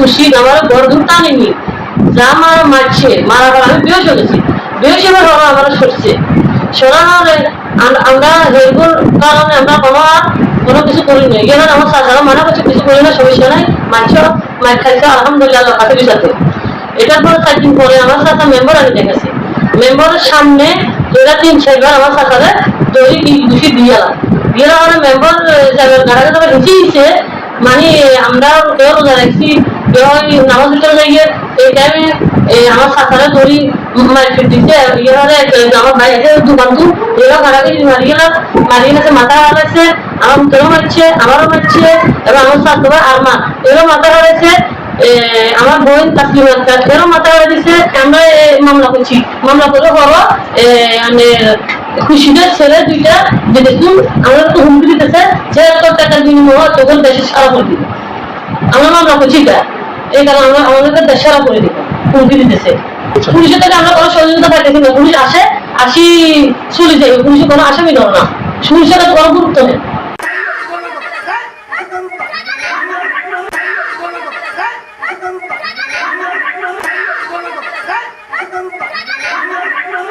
খুশি আমার ঘর ধরতে আনিনি। যা আমার মারছে, মারা পর আমি বেশ চলেছি বেশ এবার বাবা আমার সরছে। আমরা হেরগুর কারণে আমরা আর কোনো কিছু করি নাই। গেলে আমার সাধারণ মানা করছে কিছু করি না সমস্যা নাই মাছ মাছ খাইছে, আলহামদুলিল্লাহ কাছে বিষাতে এটার পরে চার দিন পরে আমার সাথে মেম্বার আমি দেখেছি। মেম্বারের সামনে যেটা তিন চারবার আমার সাথে দড়ি কি দিয়ে দিয়ে আমার মেম্বার তারা ঘুষি দিচ্ছে মানে আমরা কেউ রাখছি আমার দিচ্ছে ইয়ে হলে মারি মাথা আমার মারছে, আমারও মারছে, এবার আমার মাথা আমার বোন তাসলিমা মাথা হারাই দিছে আমরা মামলা করছি, মামলা করে বড় মানে খুশিদের ছেলে দুইটা যে দেখুন আমরা তো হুমকি দিতেছে, যে এত টাকার বিনিময় তখন দেশে সারা করে আমরা মামলা করছি এটা। এই কারণে আমরা আমাদের দেশারা করে দিব হুমকি দিতেছে। পুলিশের থেকে আমরা কোনো সহযোগিতা পাইতেছি না। পুলিশ আসে আসি চলে যাই পুলিশের কোনো আসামি ধর না। পুলিশের কোনো গুরুত্ব নেই।